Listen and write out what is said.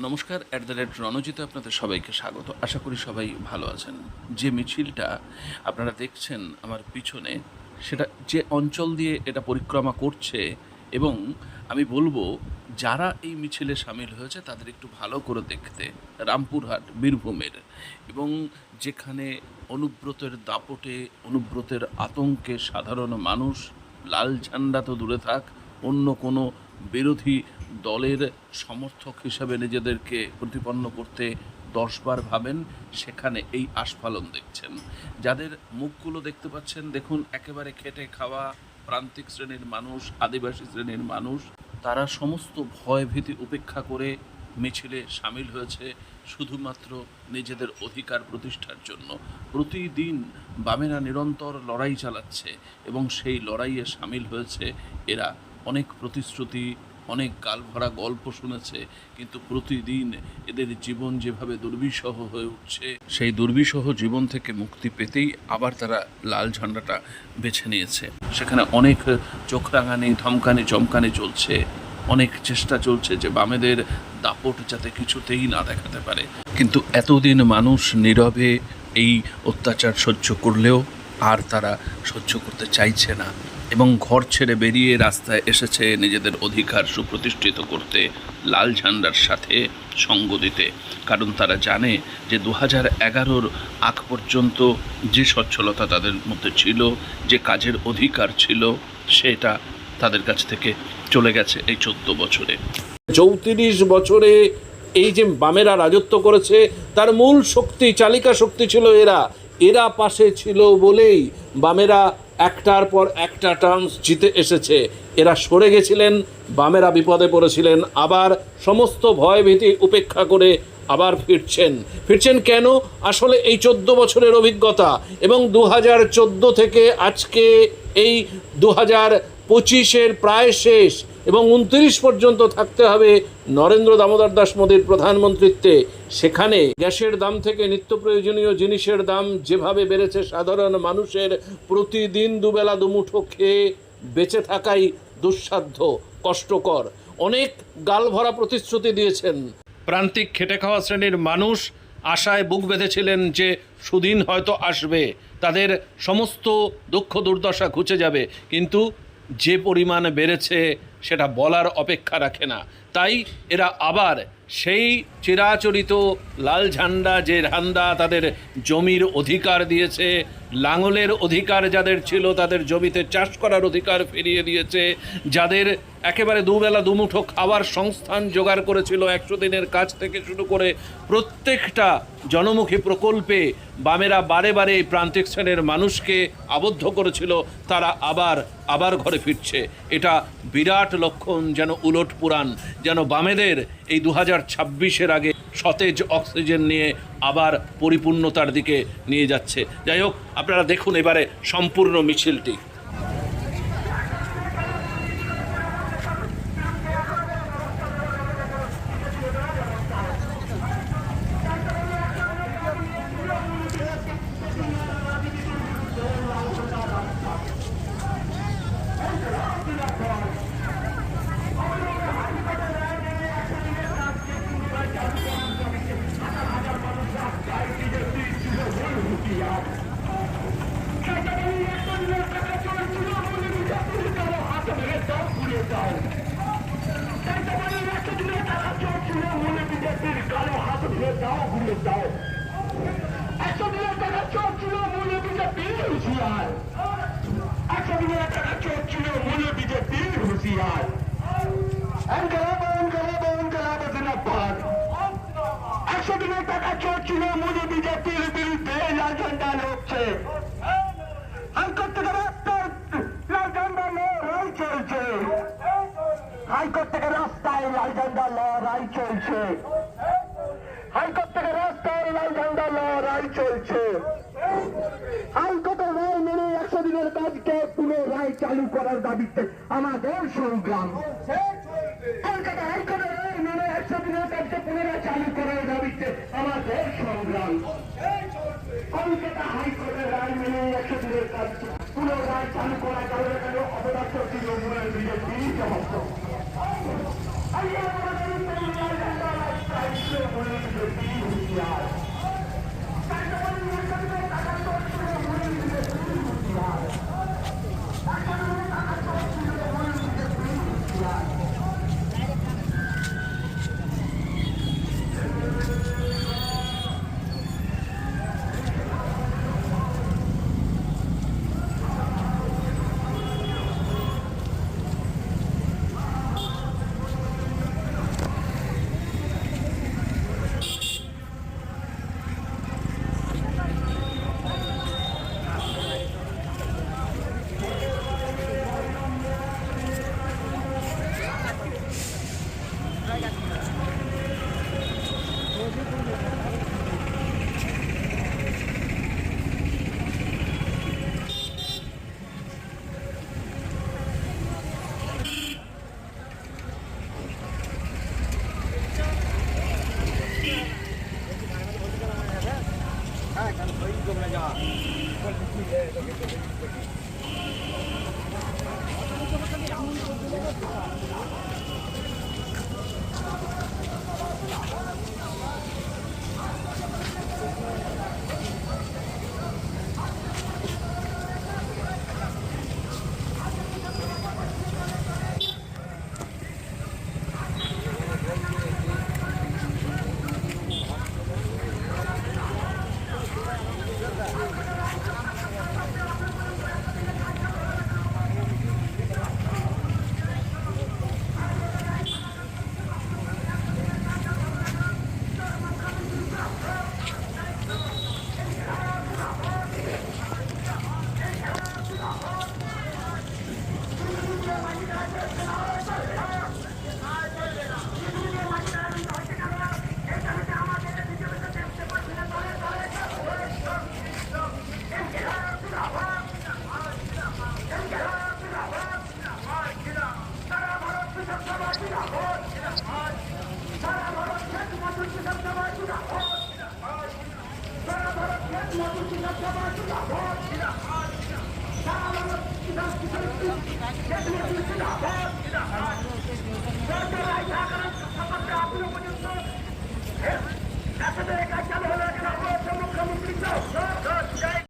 নমস্কার at the rate রণজিতে আপনাদের সবাইকে স্বাগত। আশা করি সবাই ভালো আছেন। যে মিছিলটা আপনারা দেখছেন আমার পিছনে, সেটা যে অঞ্চল দিয়ে এটা পরিক্রমা করছে, এবং আমি বলব, যারা এই মিছিলে সামিল হয়েছে, তাদের একটু ভালো করে দেখতে রামপুরহাট, বীরভূমের। এবং যেখানে অনুব্রতের দাপটে, অনুব্রতের আতঙ্কে সাধারণ মানুষ, লাল ঝান্ডা তো দূরে থাক, অন্য কোনো বিরোধী দলের সমর্থক হিসাবে নিজেদেরকে প্রতিপন্ন করতে দশবার ভাবেন, সেখানে এই আস্ফালন দেখছেন। যাদের মুখগুলো দেখতে পাচ্ছেন, দেখুন, একেবারে খেটে খাওয়া প্রান্তিক শ্রেণির মানুষ, আদিবাসী শ্রেণির মানুষ, তারা সমস্ত ভয় ভীতি উপেক্ষা করে মিছিলে সামিল হয়েছে শুধুমাত্র নিজেদের অধিকার প্রতিষ্ঠার জন্য। প্রতিদিন বামেরা নিরন্তর লড়াই চালাচ্ছে এবং সেই লড়াইয়ে সামিল হয়েছে এরা। অনেক প্রতিশ্রুতি, অনেক গালভরা গল্প শুনেছে, কিন্তু প্রতিদিন এদের জীবন যেভাবে দুর্বিষহ হয়ে উঠছে, সেই দুর্বিষহ জীবন থেকে মুক্তি পেতেই আবার তারা লাল ঝান্ডাটা বেছে নিয়েছে। সেখানে অনেক চোখ রাঙানি ধমকানি, চমকানি চলছে। অনেক চেষ্টা চলছে যে বামেদের দাপট যাতে কিছুতেই না দেখাতে পারে। কিন্তু এতদিন মানুষ নীরবে এই অত্যাচার সহ্য করলেও আর তারা সহ্য করতে চাইছে না এবং ঘর ছেড়ে বেরিয়ে রাস্তায় এসেছে নিজেদের অধিকার সুপ্রতিষ্ঠিত করতে লাল ঝান্ডার সাথে সঙ্গ দিতে। কারণ তারা জানে যে দু হাজার এগারোর আগ পর্যন্ত যে সচ্ছলতা তাদের মধ্যে ছিল, যে কাজের অধিকার ছিল, সেটা তাদের কাছ থেকে চলে গেছে এই চোদ্দ বছরে। চৌত্রিশ বছরে এই যে বামেরা রাজত্ব করেছে, তার মূল শক্তি, চালিকা শক্তি ছিল এরা। এরা পাশে ছিল বলেই বামেরা একটার পর একটা টার্মস জিতে এসেছে। এরা সরে গেছিলেন, বামেরা বিপদে পড়েছিলেন। আবার সমস্ত ভয়ভীতি উপেক্ষা করে আবার ফিরছেন। ফিরছেন কেন? আসলে এই চোদ্দ বছরের অভিজ্ঞতা এবং দু হাজার চোদ্দ থেকে আজকে এই দু হাজার পঁচিশের প্রায় শেষ এবং উনত্রিশ পর্যন্ত থাকতে হবে নরেন্দ্র দামোদর দাস মোদীর প্রধানমন্ত্রীত্বে। সেখানে গ্যাসের দাম থেকে নিত্য প্রয়োজনীয় জিনিসের দাম যেভাবে বেড়েছে, সাধারণ মানুষের প্রতিদিন দুবেলা দুমুঠো খেয়ে বেঁচে থাকাই দুঃসাধ্য, কষ্টকর। অনেক গালভরা প্রতিশ্রুতি দিয়েছেন। প্রান্তিক খেটে খাওয়া শ্রেণির মানুষ আশায় বুক বেঁধেছিলেন যে সুদিন হয়তো আসবে। তাদের সমস্ত দুঃখ দুর্দশা ঘুচে যাবে। কিন্তু যে পরিমাণ বেড়েছে সেটা বলার অপেক্ষা রাখে না। তাই এরা আবার সেই চিরাচরিত লাল ঝান্ডা যে ঝান্ডা তাদের জমির অধিকার দিয়েছে, লাঙলের অধিকার যাদের ছিল তাদের জমিতে চাষ করার অধিকার ফিরিয়ে দিয়েছে, যাদের একেবারে দুবেলা দুমুঠো খাবার সংস্থান জোগাড় করেছিল একশো দিনের কাজ থেকে শুরু করে প্রত্যেকটা জনমুখী প্রকল্পে বামেরা বারে বারে এই প্রান্তিক শ্রেণির মানুষকে আবদ্ধ করেছিল, তারা আবার আবার ঘরে ফিরছে। এটা বিরাট লক্ষণ যেন উলট পুরাণ, যেন বামেদের এই দু হাজার ছাব্বিশের আগে সতেজ অক্সিজেন নিয়ে আবার পরিপূর্ণতার দিকে নিয়ে যাচ্ছে। যাই হোক, আপনারা দেখুন এবারে সম্পূর্ণ মিছিলটি। একশো দিনের টাকা টাকা চলছিল মূল্য বিজেপি হুঁশিয়ার। একশো দিনের টাকা চলছিল মূল্য বিজেপির বিরুদ্ধে লাল ঝান্ডা লড়ছে। হাইকোর্ট চলছে হাইকোর্ট থেকে রাস্তায় লাল ঝান্ডা লড়াই চলছে। হাইকোর্টের রায় মেনে একশো দিনের কাজকে পুনরায় চালু করার দাবিতে আমাদের সংগ্রাম। কলকাতা হাইকোর্টের রায় মেনে একশো দিনের কাজকে পুনরায় চালু করার দাবিতে আমাদের সংগ্রাম। কলকাতা হাইকোর্টের রায় মেনে একশো দিনের কাজকে পুনরায় চালু করা যাবে না কেন BJP Get him to the top! Get him to the top! Get him to the top!